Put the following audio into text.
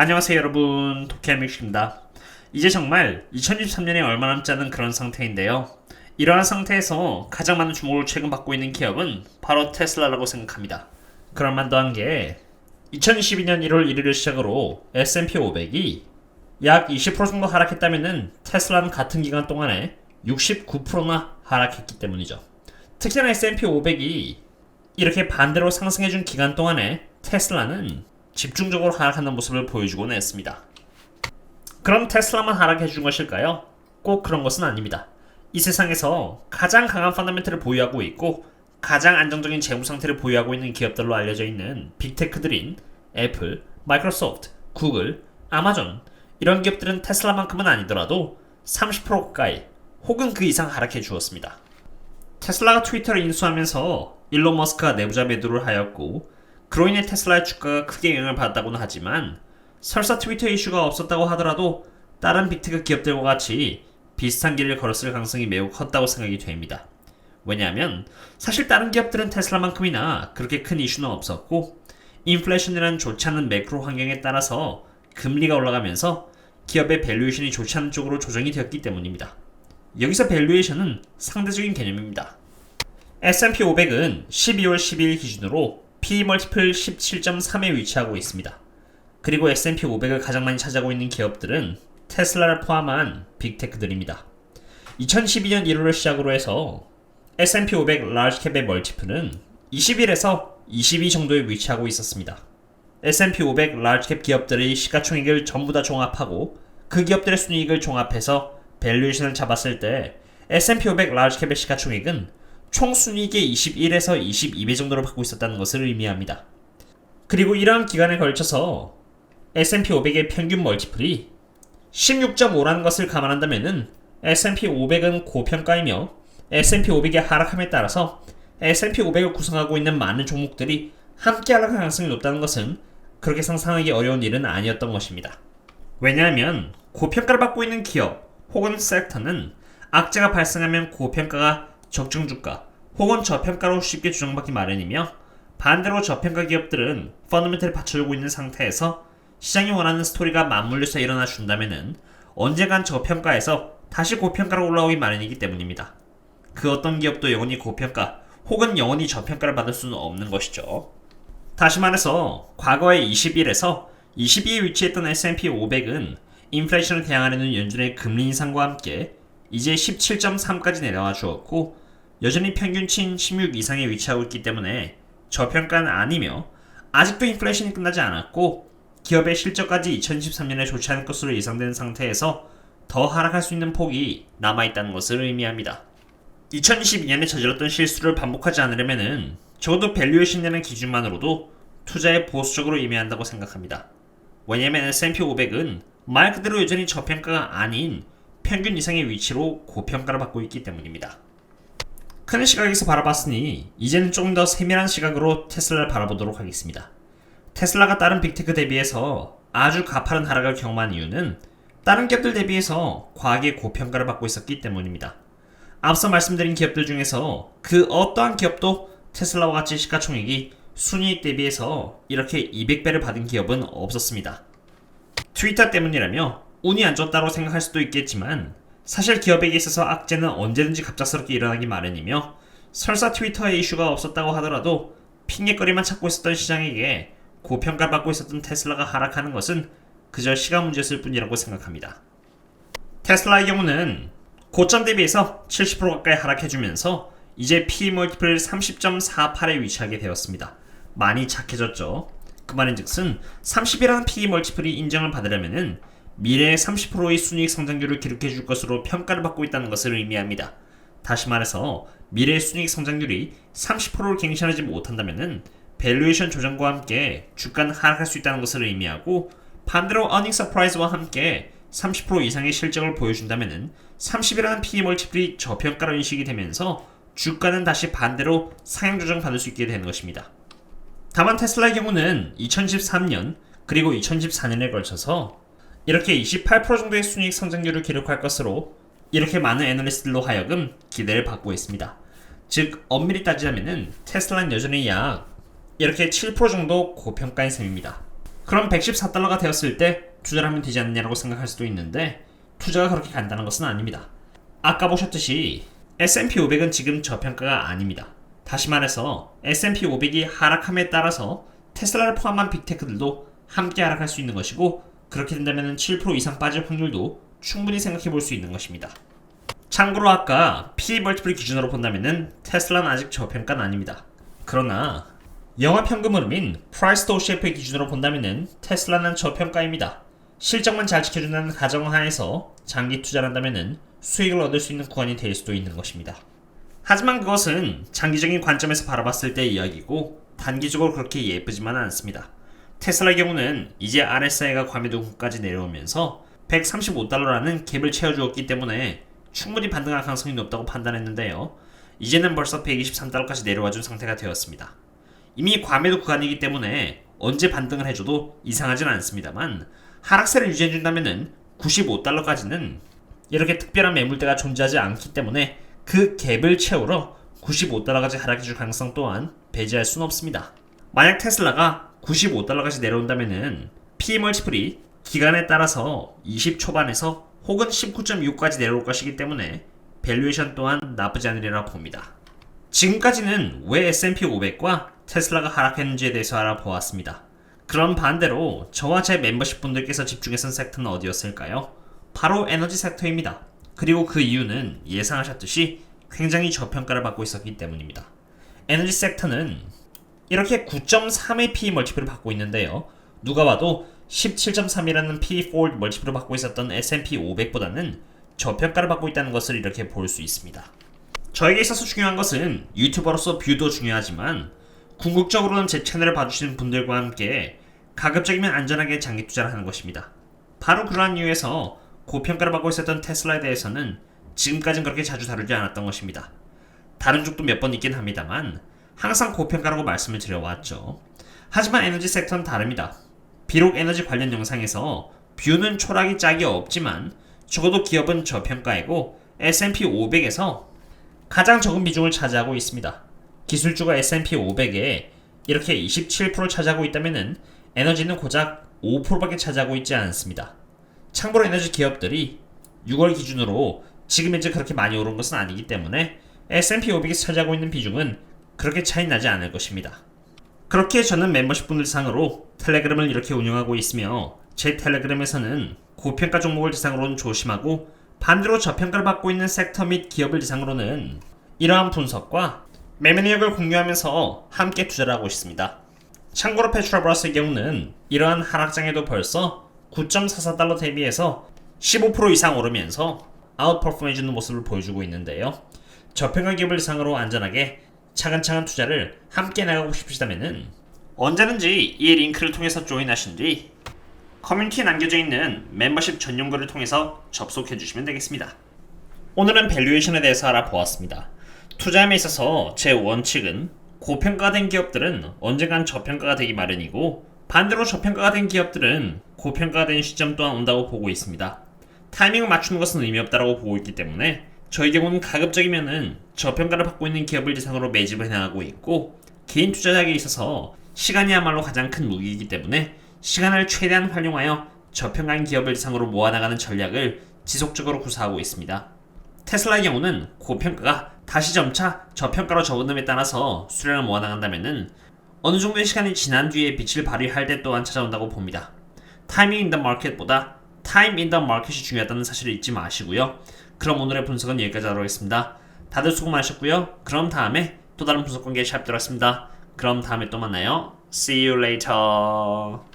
안녕하세요 여러분 도케미식입니다. 이제 정말 2023년에 얼마 남지 않은 그런 상태인데요. 이러한 상태에서 가장 많은 주목을 최근 받고 있는 기업은 바로 테슬라라고 생각합니다. 그럴 만도 한 게 2022년 1월 1일을 시작으로 S&P 500이 약 20% 정도 하락했다면은 테슬라는 같은 기간 동안에 69%나 하락했기 때문이죠. 특히나 S&P 500이 이렇게 반대로 상승해준 기간 동안에 테슬라는 집중적으로 하락하는 모습을 보여주고는 했습니다. 그럼 테슬라만 하락해 준 것일까요? 꼭 그런 것은 아닙니다. 이 세상에서 가장 강한 펀더멘트를 보유하고 있고 가장 안정적인 재무 상태를 보유하고 있는 기업들로 알려져 있는 빅테크들인 애플, 마이크로소프트, 구글, 아마존 이런 기업들은 테슬라만큼은 아니더라도 30% 가까이 혹은 그 이상 하락해 주었습니다. 테슬라가 트위터를 인수하면서 일론 머스크가 내부자 매도를 하였고 그로 인해 테슬라의 주가가 크게 영향을 받았다고는 하지만 설사 트위터 이슈가 없었다고 하더라도 다른 빅테크 기업들과 같이 비슷한 길을 걸었을 가능성이 매우 컸다고 생각이 됩니다. 왜냐하면 사실 다른 기업들은 테슬라만큼이나 그렇게 큰 이슈는 없었고 인플레이션이라는 좋지 않은 매크로 환경에 따라서 금리가 올라가면서 기업의 밸류에이션이 좋지 않은 쪽으로 조정이 되었기 때문입니다. 여기서 밸류에이션은 상대적인 개념입니다. S&P 500은 12월 12일 기준으로 P 멀티플 17.3에 위치하고 있습니다. 그리고 S&P 500을 가장 많이 차지하고 있는 기업들은 테슬라를 포함한 빅테크들입니다. 2012년 1월을 시작으로 해서 S&P 500 라지캡의 멀티플은 21에서 22 정도에 위치하고 있었습니다. S&P 500 라지캡 기업들의 시가총액을 전부 다 종합하고 그 기업들의 순이익을 종합해서 밸류에이션을 잡았을 때 S&P 500 라지캡의 시가총액은 총 순이익의 21에서 22배 정도를 받고 있었다는 것을 의미합니다. 그리고 이러한 기간에 걸쳐서 S&P 500의 평균 멀티플이 16.5라는 것을 감안한다면은 S&P 500은 고평가이며 S&P 500의 하락함에 따라서 S&P 500을 구성하고 있는 많은 종목들이 함께 하락할 가능성이 높다는 것은 그렇게 상상하기 어려운 일은 아니었던 것입니다. 왜냐하면 고평가를 받고 있는 기업 혹은 섹터는 악재가 발생하면 고평가가 적정 주가 혹은 저평가로 쉽게 조정받기 마련이며 반대로 저평가 기업들은 펀더멘트를 받쳐주고 있는 상태에서 시장이 원하는 스토리가 맞물려서 일어나 준다면은 언젠간 저평가에서 다시 고평가로 올라오기 마련이기 때문입니다. 그 어떤 기업도 영원히 고평가 혹은 영원히 저평가를 받을 수는 없는 것이죠. 다시 말해서 과거의 21에서 22에 위치했던 S&P 500은 인플레이션을 대항하려는 연준의 금리 인상과 함께 이제 17.3까지 내려와 주었고 여전히 평균치인 16 이상에 위치하고 있기 때문에 저평가는 아니며 아직도 인플레이션이 끝나지 않았고 기업의 실적까지 2023년에 좋지 않을 것으로 예상되는 상태에서 더 하락할 수 있는 폭이 남아있다는 것을 의미합니다. 2022년에 저질렀던 실수를 반복하지 않으려면은 적어도 밸류에이션이라는 기준만으로도 투자에 보수적으로 임해한다고 생각합니다. 왜냐면 S&P 500은 말 그대로 여전히 저평가가 아닌 평균 이상의 위치로 고평가를 받고 있기 때문입니다. 큰 시각에서 바라봤으니 이제는 조금 더 세밀한 시각으로 테슬라를 바라보도록 하겠습니다. 테슬라가 다른 빅테크 대비해서 아주 가파른 하락을 경험한 이유는 다른 기업들 대비해서 과하게 고평가를 받고 있었기 때문입니다. 앞서 말씀드린 기업들 중에서 그 어떠한 기업도 테슬라와 같이 시가총액이 순이익 대비해서 이렇게 200배를 받은 기업은 없었습니다. 트위터 때문이라며 운이 안 좋았다고 생각할 수도 있겠지만 사실 기업에게 있어서 악재는 언제든지 갑작스럽게 일어나기 마련이며 설사 트위터에 이슈가 없었다고 하더라도 핑계거리만 찾고 있었던 시장에게 고평가받고 있었던 테슬라가 하락하는 것은 그저 시간 문제였을 뿐이라고 생각합니다. 테슬라의 경우는 고점 대비해서 70% 가까이 하락해주면서 이제 P 멀티플 30.48에 위치하게 되었습니다. 많이 착해졌죠. 그 말인즉슨 30이라는 P 멀티플이 인정을 받으려면은 미래의 30%의 순이익 성장률을 기록해 줄 것으로 평가를 받고 있다는 것을 의미합니다. 다시 말해서 미래의 순이익 성장률이 30%를 갱신하지 못한다면은 밸류에이션 조정과 함께 주가는 하락할 수 있다는 것을 의미하고 반대로 어닝 서프라이즈와 함께 30% 이상의 실적을 보여준다면은 30이라는 PE 멀티플이 저평가로 인식이 되면서 주가는 다시 반대로 상향 조정 받을 수 있게 되는 것입니다. 다만 테슬라의 경우는 2013년 그리고 2014년에 걸쳐서 이렇게 28% 정도의 순이익 성장률을 기록할 것으로 이렇게 많은 애널리스트들로 하여금 기대를 받고 있습니다. 즉 엄밀히 따지자면은 테슬라는 여전히 약 이렇게 7% 정도 고평가인 셈입니다. 그럼 114달러가 되었을 때 투자를 하면 되지 않느냐고 생각할 수도 있는데 투자가 그렇게 간단한 것은 아닙니다. 아까 보셨듯이 S&P 500은 지금 저평가가 아닙니다. 다시 말해서 S&P 500이 하락함에 따라서 테슬라를 포함한 빅테크들도 함께 하락할 수 있는 것이고 그렇게 된다면 7% 이상 빠질 확률도 충분히 생각해 볼 수 있는 것입니다. 참고로 아까 P 멀티플 기준으로 본다면은 테슬라는 아직 저평가는 아닙니다. 그러나 영업 현금 흐름인 프라이스 도 CF의 기준으로 본다면은 테슬라는 저평가입니다. 실적만 잘 지켜준다는 가정하에서 장기 투자를 한다면은 수익을 얻을 수 있는 구간이 될 수도 있는 것입니다. 하지만 그것은 장기적인 관점에서 바라봤을 때의 이야기고 단기적으로 그렇게 예쁘지만은 않습니다. 테슬라의 경우는 이제 RSI가 과매도까지 내려오면서 135달러라는 갭을 채워주었기 때문에 충분히 반등할 가능성이 높다고 판단했는데요. 이제는 벌써 123달러까지 내려와준 상태가 되었습니다. 이미 과매도 구간이기 때문에 언제 반등을 해줘도 이상하진 않습니다만 하락세를 유지해준다면 95달러까지는 이렇게 특별한 매물대가 존재하지 않기 때문에 그 갭을 채우러 95달러까지 하락해줄 가능성 또한 배제할 수는 없습니다. 만약 테슬라가 95달러까지 내려온다면은 P 멀티플이 기간에 따라서 20 초반에서 혹은 19.6까지 내려올 것이기 때문에 밸류에이션 또한 나쁘지 않으리라 봅니다. 지금까지는 왜 S&P 500과 테슬라가 하락했는지에 대해서 알아보았습니다. 그럼 반대로 저와 제 멤버십 분들께서 집중했던 섹터는 어디였을까요? 바로 에너지 섹터입니다. 그리고 그 이유는 예상하셨듯이 굉장히 저평가를 받고 있었기 때문입니다. 에너지 섹터는 이렇게 9.3의 P 멀티플을 받고 있는데요. 누가 봐도 17.3이라는 P forward 멀티플을 받고 있었던 S&P 500보다는 저평가를 받고 있다는 것을 이렇게 볼 수 있습니다. 저에게 있어서 중요한 것은 유튜버로서 뷰도 중요하지만 궁극적으로는 제 채널을 봐주시는 분들과 함께 가급적이면 안전하게 장기 투자를 하는 것입니다. 바로 그러한 이유에서 고평가를 받고 있었던 테슬라에 대해서는 지금까지는 그렇게 자주 다루지 않았던 것입니다. 다른 적도 몇 번 있긴 합니다만 항상 고평가라고 말씀을 드려왔죠. 하지만 에너지 섹터는 다릅니다. 비록 에너지 관련 영상에서 뷰는 초락이 짝이 없지만 적어도 기업은 저평가이고 S&P 500에서 가장 적은 비중을 차지하고 있습니다. 기술주가 S&P 500에 이렇게 27%를 차지하고 있다면 에너지는 고작 5%밖에 차지하고 있지 않습니다. 참고로 에너지 기업들이 6월 기준으로 지금 현재 그렇게 많이 오른 것은 아니기 때문에 S&P 500이 차지하고 있는 비중은 그렇게 차이 나지 않을 것입니다. 그렇게 저는 멤버십 분들 상으로 텔레그램을 이렇게 운영하고 있으며 제 텔레그램에서는 고평가 종목을 대상으로는 조심하고 반대로 저평가를 받고 있는 섹터 및 기업을 대상으로는 이러한 분석과 매매 내역을 공유하면서 함께 투자를 하고 있습니다. 참고로 페트라브라스의 경우는 이러한 하락장에도 벌써 9.44달러 대비해서 15% 이상 오르면서 아웃퍼폼해주는 모습을 보여주고 있는데요. 저평가 기업을 대상으로 안전하게 차근차근 투자를 함께 나가고 싶으시다면 언제든지 이 링크를 통해서 조인하신 뒤 커뮤니티에 남겨져 있는 멤버십 전용글을 통해서 접속해 주시면 되겠습니다. 오늘은 밸류에이션에 대해서 알아보았습니다. 투자함에 있어서 제 원칙은 고평가된 기업들은 언젠간 저평가가 되기 마련이고 반대로 저평가가 된 기업들은 고평가가 된 시점 또한 온다고 보고 있습니다. 타이밍을 맞추는 것은 의미 없다고 보고 있기 때문에 저희 경우는 가급적이면은 저평가를 받고 있는 기업을 대상으로 매집을 해나가고 있고 개인 투자자에게 있어서 시간이야말로 가장 큰 무기이기 때문에 시간을 최대한 활용하여 저평가인 기업을 대상으로 모아나가는 전략을 지속적으로 구사하고 있습니다. 테슬라의 경우는 고평가가 다시 점차 저평가로 접어듦에 따라서 수량을 모아나간다면은 어느 정도의 시간이 지난 뒤에 빛을 발휘할 때 또한 찾아온다고 봅니다. 타이밍 인더 마켓보다 타임 인더 마켓이 중요하다는 사실을 잊지 마시고요. 그럼 오늘의 분석은 여기까지 하도록 하겠습니다. 다들 수고 많으셨고요. 그럼 다음에 또 다른 분석 관계 샵 들어갔습니다. 그럼 다음에 또 만나요. See you later.